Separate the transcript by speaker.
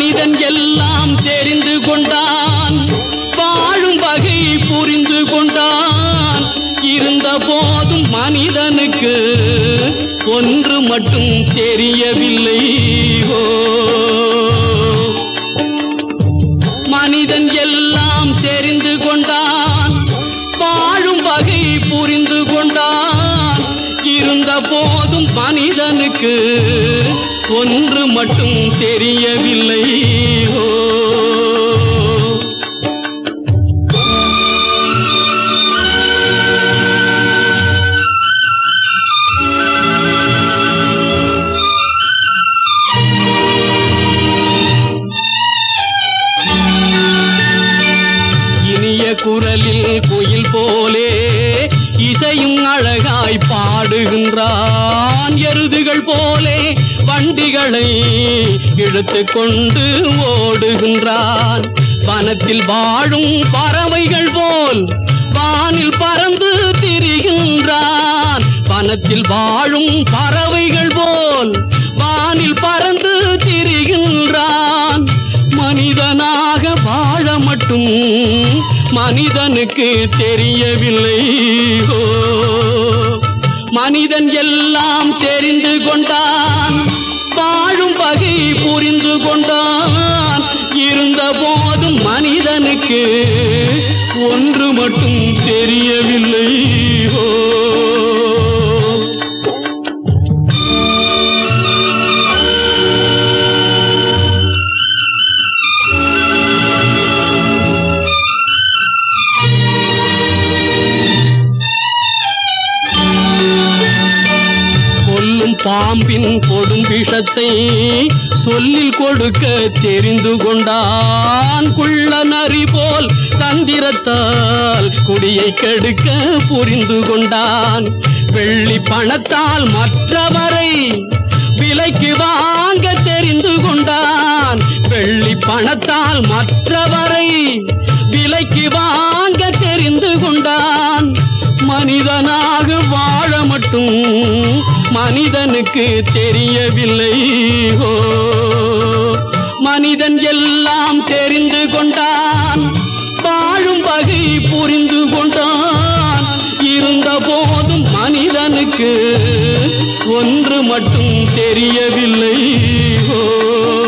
Speaker 1: மனிதன் எல்லாம் தெரிந்து கொண்டான். வாழும் வகை புரிந்து கொண்டான். இருந்த போதும் மனிதனுக்கு ஒன்று மட்டும் தெரியவில்லை. போதும் மனிதனுக்கு ஒன்று மட்டும் தெரியவில்லை. ஓ. எருதுகள் போலே வண்டிகளை இழுத்து கொண்டு ஓடுகின்றான். வனத்தில் வாழும் பறவைகள் போல் வானில் பறந்து திரிகின்றான். வனத்தில் வாழும் பறவைகள் போல் வானில் பறந்து திரிகின்றான். மனிதனாக வாழ மட்டும் மனிதனுக்கு தெரியவில்லை ஓ. மனிதன் எல்லாம் தெரிந்து கொண்டான். வாழும் வகை புரிந்து கொண்டான். இருந்த போதும் மனிதனுக்கு ஒன்று மட்டும் தெரியவில்லை. ஓ. பாம்பின் கொடும் விஷத்தை சொல்லில் கொடுக்க தெரிந்து கொண்டான் குள்ள நரி போல் தந்திரத்தால் குடியை கெடுக்க புரிந்து கொண்டான். வெள்ளி பணத்தால் மற்றவரை விலைக்கு வாங்க தெரிந்து கொண்டான். வெள்ளி பணத்தால் மற்றவரை விலைக்கு வாங்க தெரிந்து கொண்டான். மனிதனாக வாழ மட்டும் மனிதனுக்கு தெரியவில்லை. ஓ மனிதன் எல்லாம் தெரிந்து கொண்டான். வாழும் வகை புரிந்து கொண்டான். இருந்த போதும் மனிதனுக்கு ஒன்று மட்டும் தெரியவில்லை. ஓ